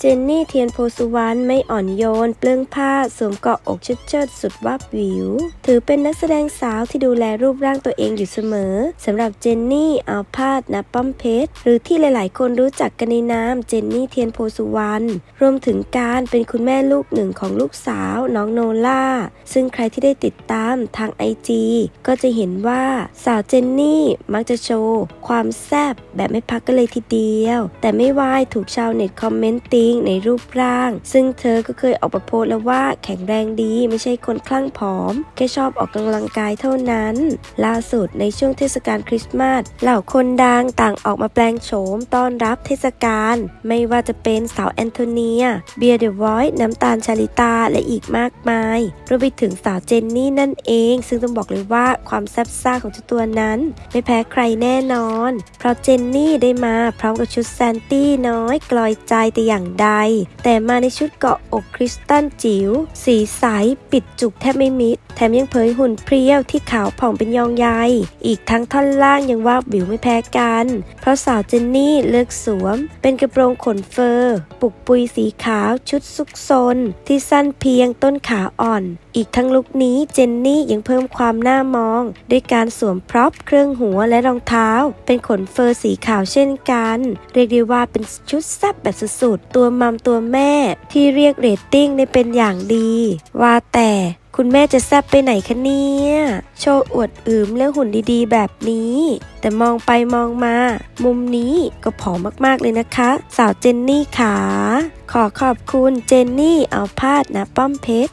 เจนนี่เทียนโพสุวรรณไม่อ่อนโยน เปลื้องผ้าสวมเกาะอกชุดเชิดสุดวับวิว ถือเป็นนักแสดงสาวที่ดูแลรูปร่างตัวเองอยู่เสมอสำหรับเจนนี่อัลพาดนะป้อมเพชร หรือที่หลายๆ คนรู้จักกันในนามเจนนี่เทียนโพสุวรรณรวมถึงการเป็นคุณแม่ลูกหนึ่งของลูกสาว น้องโนล่า ซึ่งใครที่ได้ติดตามทางไอจีก็จะเห็นว่าสาวเจนนี่มักจะโชว์ ความแซบแบบไม่พักกันเลยทีเดียว แต่ไม่วายถูกชาวเน็ตคอมเมนต์ติงในรูปร่าง ซึ่งเธอก็เคยออกมาโพสแล้วว่าแข็งแรงดีไม่ใช่คนคลั่งผอม แค่ชอบออกกำลังกายเท่านั้น ล่าสุดในช่วงเทศกาลคริสต์มาสเหล่าคนดังต่างออกมาแปลงโฉมต้อนรับเทศกาลไม่ว่าจะเป็นสาวแอนโทเนีย เบียร์เดอะวอยซ์น้ำตาลชาลิตาและอีกมากมายรวมไปถึงสาวเจนนี่นั่นเอง ซึ่งต้องบอกเลยว่าความแซ่บซ่าของเจ้าตัวนั้น ไม่แพ้ใครแน่นอน เพราะเจนนี่ได้มาพร้อมกับชุดแซนตี้น้อยกลอยใจแต่อย่างใด แต่มาในชุดเกาะอกคริสตัลจิ๋วสีใสปิดจุกแทบไม่มิด แถมยังเผยหุ่นเพรียวที่ขาวผ่องเป็นยองใยอีกทั้งท่อนล่างยังว่าบวิวไม่แพ้กัน เพราะสาวเจนนี่เลือกสวม เป็นกระโปรงขนเฟอร์ ปุกปุยสีขาวชุดซุกซน ที่สั้นเพียงต้นขาอ่อน อีกทั้งลุคนี้เจนนี่ยังเพิ่มความน่ามอง ด้วยการสวมพร็อพเครื่องหัวและรองเท้า เป็นขนเฟอร์สีขาวเช่นกัน เรียกได้ว่าเป็นชุดแซ่บแบบสุดๆตัวมัมตัวแม่ที่เรียกเรตติ้งได้เป็นอย่างดี ว่าแต่คุณแม่จะแซ่บไปไหนคะเนี่ย โชว์อวดอืมเรื่องหุ่นดีๆ แบบนี้ แต่มองไปมองมา มุมนี้ก็ผอมมากๆเลยนะคะ สาวเจนนี่ขา ขอขอบคุณเจนนี่เอาพาดนะป้อมเพชร